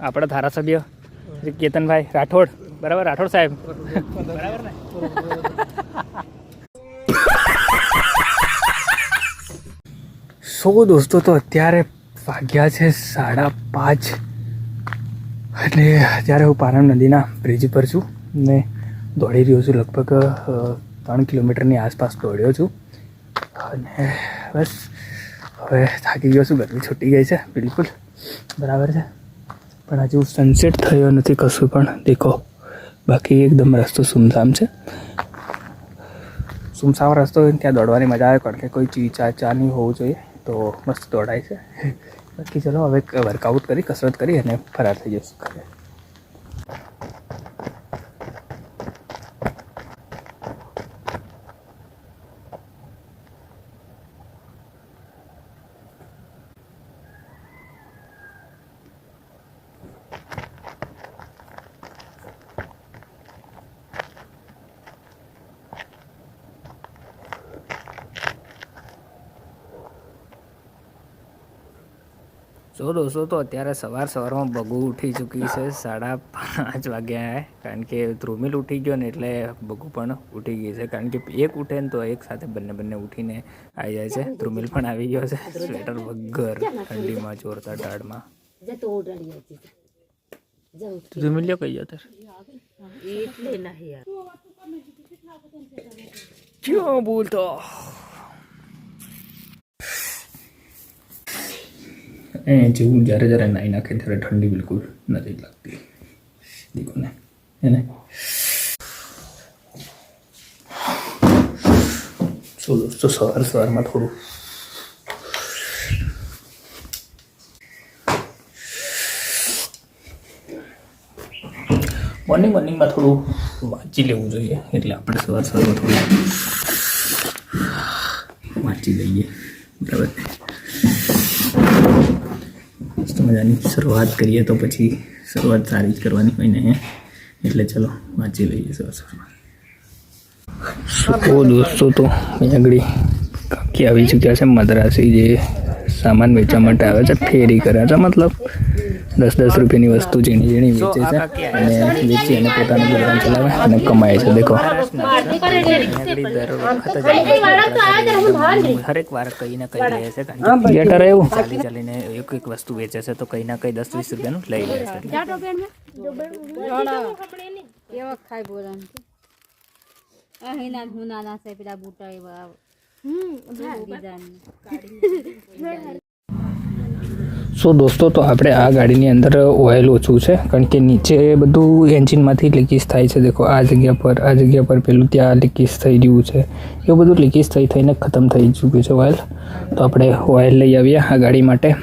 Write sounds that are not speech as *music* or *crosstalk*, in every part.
આપણા ધારાસભ્ય કેતનભાઈ રાઠોડ. બરાબર? રાઠોડ સાહેબ. બરાબર ને? સો દોસ્તો, તો અત્યારે વાગ્યા છે સાડા પાંચ. એટલે અત્યારે હું પારણ નદીના બ્રિજ પર છું ને દોડી રહ્યો છું લગભગ ત્રણ કિલોમીટરની આસપાસ દોડ્યો છું. અને બસ, હવે થાકી ગયો છું, ગરમી છૂટી ગઈ છે, બિલકુલ. બરાબર છે? પણ હજુ સનસેટ થયો નથી કશું પણ. દેખો, બાકી એકદમ રસ્તો સુમસામ છે. સુમસામ રસ્તો હોય ત્યાં દોડવાની મજા આવે, કારણ કે કોઈ ચી ચા ચા નહીં હોવું જોઈએ, તો મસ્ત દોડાય છે. બાકી ચલો, હવે વર્કઆઉટ કરી, કસરત કરી અને ફરાર થઈ જશું ઘરે જો દોસ્તો તો અત્યારે સવાર સવારમાં બગુ ઉઠી ચૂકી છે સાડા પાંચ વાગ્યા કારણ કે ધ્રુમિલ ઉઠી ગયો ને એટલે બગુ પણ ઉઠી ગઈ છે કારણ કે એક ઉઠે ને તો એક સાથે બંને બંને ઉઠીને આવી જાય છે ધ્રુમિલ પણ આવી ગયો છે સ્વેટર વગર ઠંડીમાં જોરદાર જાઉં ધ્રુમિલ લ્યો કઈ જતો એટલે નહીં ક્યાં બોલતો? એ જેવું જ્યારે જ્યારે નાઈ નાખે ત્યારે ઠંડી બિલકુલ નથી લાગતી દીકો ને એને સો દોસ્તો સવાર સવારમાં થોડું મોર્નિંગ મોર્નિંગમાં થોડું વાંચી લેવું જોઈએ એટલે આપણે સવાર સવારમાં થોડું વાંચી લઈએ બરાબર મજાની શરૂઆત કરીએ તો પછી શરૂઆત સારી જ કરવાની હોય ને, એટલે ચલો વાંચી લઈએ સવાર દોસ્તો તો આગળ કાકી આવી ચૂક્યા છે, મદ્રાસી જે સામાન વેચવા માટે આવે છે, ફેરી કરે છે, મતલબ દસ દસ રૂપિયાની વસ્તુ ઝીણી ઝીણી વેચે છે અને વેચી અને પોતાનું ગુજરાન ચલાવે અને કમાય છે. દેખો. હરેક વાર કઈ ના કઈ લે છે ગેટર એવું. ચાલી ચાલીને એક એક વસ્તુ વેચે છે તો કઈ ના કઈ દસ વીસ રૂપિયાનું લઈ લે છે. કેવા ખાય બોલન અહીં ના હું નાના છે પેલા બુટા એવા બીજાને *laughs* સો દોસ્તો, તો આપણે આ ગાડીની અંદર ઓઇલ ઓછું છે, કારણ કે નીચે બધું એન્જિનમાંથી લીકેજ થાય છે. દેખો, આ જગ્યા પર, આ જગ્યા પર પેલું ત્યાં લીકેજ થઈ રહ્યું છે. એવું બધું લીકેજ થઈ થઈને ખતમ થઈ ચૂક્યું છે ઓઇલ. તો આપણે ઓઇલ લઈ આવીએ આ ગાડી માટે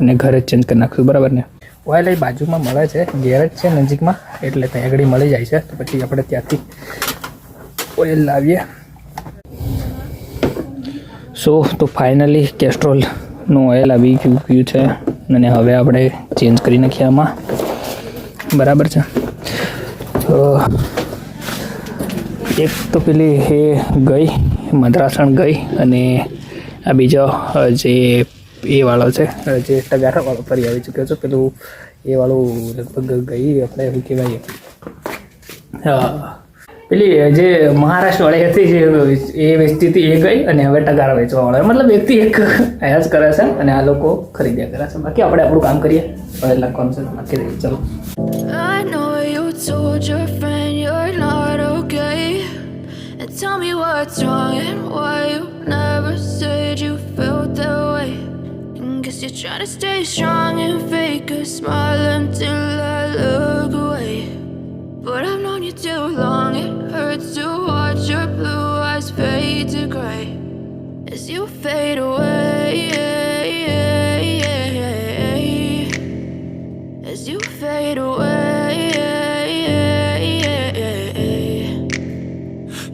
અને ઘરે ચેન્જ કરી નાખશું, બરાબર ને? ઓઇલ એ બાજુમાં મળે છે ગેરેજ છે નજીકમાં, એટલે ત્યાં આગળ મળી જાય છે. તો પછી આપણે ત્યાંથી ઓઇલ લાવીએ. સો, તો ફાઇનલી કેસ્ટ્રોલનું ઓઇલ આવી ગયું ગયું છે. અને હવે આપણે ચેન્જ કરી નાખીએ આમાં. બરાબર છે? તો એક તો પેલી એ ગઈ, મદ્રાસણ ગઈ, અને આ બીજો જે એ વાળો છે, જે ટગારા વાળો ફરી આવી ચૂક્યો છે. પેલું એ વાળું લગભગ ગઈ, આપણે એવું કહેવાય? પેલી જે મહારાષ્ટ્ર વાળી હતી જે એ વેચતી હતી એ ગઈ અને હવે ટગારા વેચવા વાળો મતલબ એકથી એક આયા કરે છે અને આ લોકો ખરીદ્યા કરે છે બાકી આપણે આપણું કામ કરીએ હવે લખવાનું છે બાકી રહી ચલો I know you told your friend you're not okay. And tell me what's wrong and why you never said you felt that way. And guess you're trying to stay strong and fake a smile until fade away.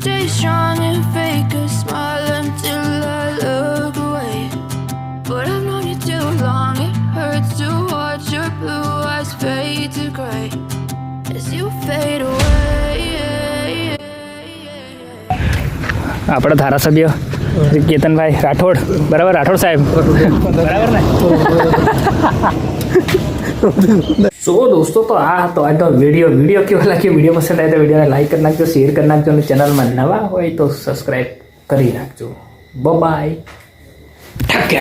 stay strong and fake a smile until I look away. But I've known you too long, it hurts to watch your blue eyes fade to gray as you fade away. આપણા ધારાસભ્ય શ્રી કેતનભાઈ રાઠોડ બરાબર રાઠોડ સાહેબ બરાબર ને સો દોસ્તો તો આ હતો આજનો વીડિયો વીડિયો કેવો લાગ્યો વીડિયો પસંદ આવે તો વિડીયોને લાઈક કરી નાખજો શેર કરી નાખજો અને ચેનલમાં નવા હોય તો સબસ્ક્રાઈબ કરી નાખજો બાય